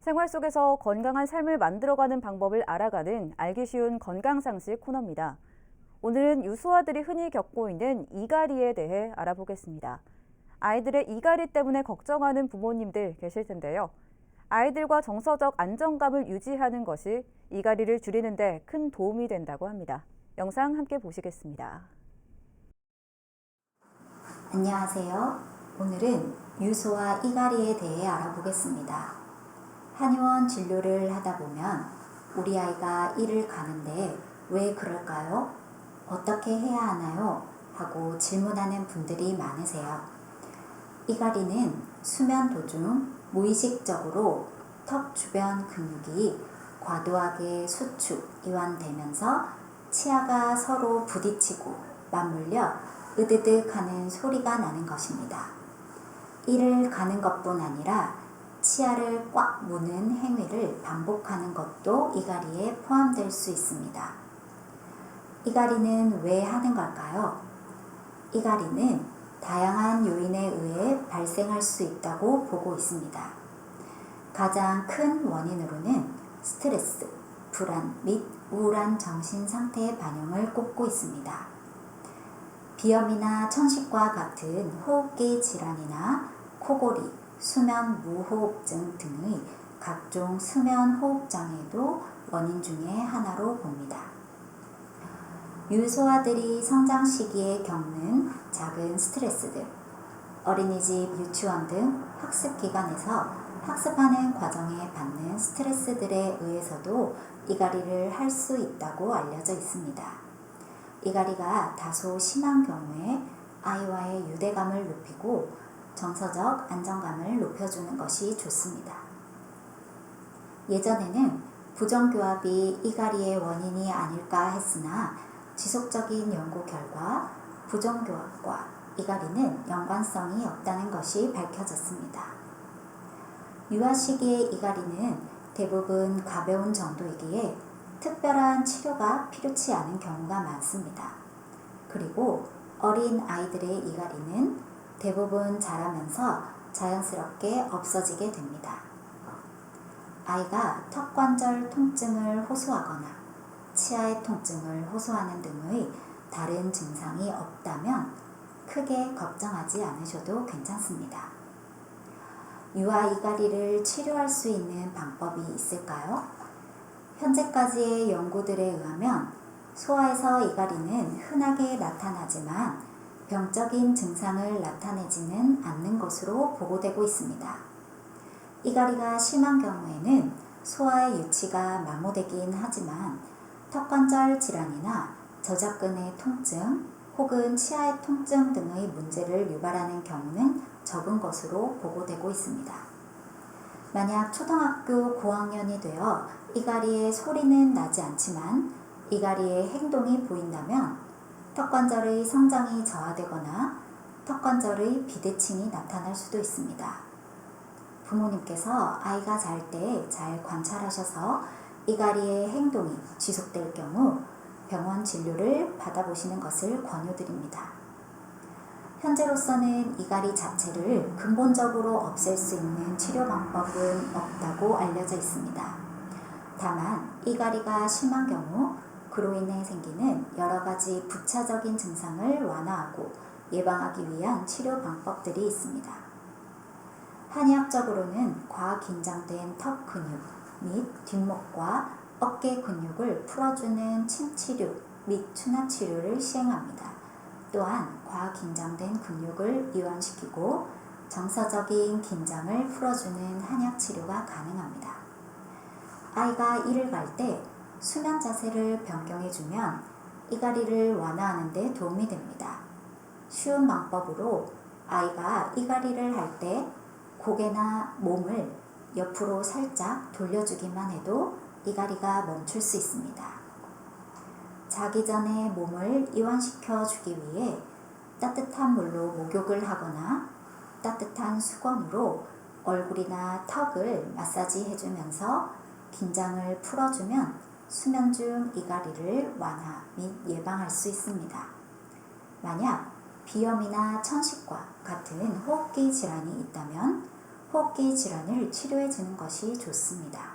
생활 속에서 건강한 삶을 만들어가는 방법을 알아가는 알기 쉬운 건강상식 코너입니다. 오늘은 유소아들이 흔히 겪고 있는 이갈이에 대해 알아보겠습니다. 아이들의 이갈이 때문에 걱정하는 부모님들 계실 텐데요. 아이들과 정서적 안정감을 유지하는 것이 이갈이를 줄이는데 큰 도움이 된다고 합니다. 영상 함께 보시겠습니다. 안녕하세요. 오늘은 유소와 이갈이에 대해 알아보겠습니다. 한의원 진료를 하다 보면 우리 아이가 이를 가는데 왜 그럴까요? 어떻게 해야 하나요? 하고 질문하는 분들이 많으세요. 이갈이는 수면 도중 무의식적으로 턱 주변 근육이 과도하게 수축, 이완되면서 치아가 서로 부딪히고 맞물려 으드득 하는 소리가 나는 것입니다. 이를 가는 것뿐 아니라 치아를 꽉 무는 행위를 반복하는 것도 이갈이에 포함될 수 있습니다. 이갈이는 왜 하는 걸까요? 이갈이는 다양한 요인에 의해 발생할 수 있다고 보고 있습니다. 가장 큰 원인으로는 스트레스, 불안 및 우울한 정신 상태의 반영을 꼽고 있습니다. 비염이나 천식과 같은 호흡기 질환이나 코골이, 수면 무호흡증 등의 각종 수면 호흡 장애도 원인 중의 하나로 봅니다. 유소아들이 성장 시기에 겪는 작은 스트레스들, 어린이집, 유치원 등 학습 기관에서 학습하는 과정에 받는 스트레스들에 의해서도 이갈이를 할 수 있다고 알려져 있습니다. 이갈이가 다소 심한 경우에 아이와의 유대감을 높이고 정서적 안정감을 높여주는 것이 좋습니다. 예전에는 부정교합이 이갈이의 원인이 아닐까 했으나 지속적인 연구 결과 부정교합과 이갈이는 연관성이 없다는 것이 밝혀졌습니다. 유아 시기의 이갈이는 대부분 가벼운 정도이기에 특별한 치료가 필요치 않은 경우가 많습니다. 그리고 어린 아이들의 이갈이는 대부분 자라면서 자연스럽게 없어지게 됩니다. 아이가 턱관절 통증을 호소하거나 치아의 통증을 호소하는 등의 다른 증상이 없다면 크게 걱정하지 않으셔도 괜찮습니다. 유아 이갈이를 치료할 수 있는 방법이 있을까요? 현재까지의 연구들에 의하면 소아에서 이갈이는 흔하게 나타나지만 병적인 증상을 나타내지는 않는 것으로 보고되고 있습니다. 이갈이가 심한 경우에는 소아의 유치가 마모되긴 하지만 턱관절 질환이나 저작근의 통증 혹은 치아의 통증 등의 문제를 유발하는 경우는 적은 것으로 보고되고 있습니다. 만약 초등학교 고학년이 되어 이갈이의 소리는 나지 않지만 이갈이의 행동이 보인다면 턱관절의 성장이 저하되거나 턱관절의 비대칭이 나타날 수도 있습니다. 부모님께서 아이가 잘 때 잘 관찰하셔서 이갈이의 행동이 지속될 경우 병원 진료를 받아보시는 것을 권유드립니다. 현재로서는 이갈이 자체를 근본적으로 없앨 수 있는 치료 방법은 없다고 알려져 있습니다. 다만 이갈이가 심한 경우 그로 인해 생기는 여러 가지 부차적인 증상을 완화하고 예방하기 위한 치료 방법들이 있습니다. 한의학적으로는 과긴장된 턱 근육 및 뒷목과 어깨 근육을 풀어주는 침치료 및 추나 치료를 시행합니다. 또한 과긴장된 근육을 이완시키고 정서적인 긴장을 풀어주는 한약 치료가 가능합니다. 아이가 이를 갈 때 수면 자세를 변경해주면 이갈이를 완화하는 데 도움이 됩니다. 쉬운 방법으로 아이가 이갈이를 할 때 고개나 몸을 옆으로 살짝 돌려주기만 해도 이갈이가 멈출 수 있습니다. 자기 전에 몸을 이완시켜 주기 위해 따뜻한 물로 목욕을 하거나 따뜻한 수건으로 얼굴이나 턱을 마사지 해주면서 긴장을 풀어주면 수면 중 이갈이를 완화 및 예방할 수 있습니다. 만약 비염이나 천식과 같은 호흡기 질환이 있다면 호흡기 질환을 치료해 주는 것이 좋습니다.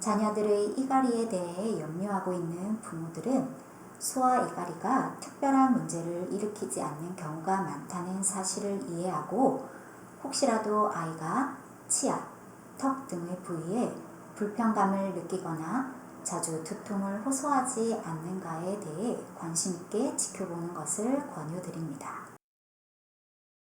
자녀들의 이갈이에 대해 염려하고 있는 부모들은 소아 이갈이가 특별한 문제를 일으키지 않는 경우가 많다는 사실을 이해하고 혹시라도 아이가 치아, 턱 등의 부위에 불편감을 느끼거나 자주 두통을 호소하지 않는가에 대해 관심 있게 지켜보는 것을 권유드립니다.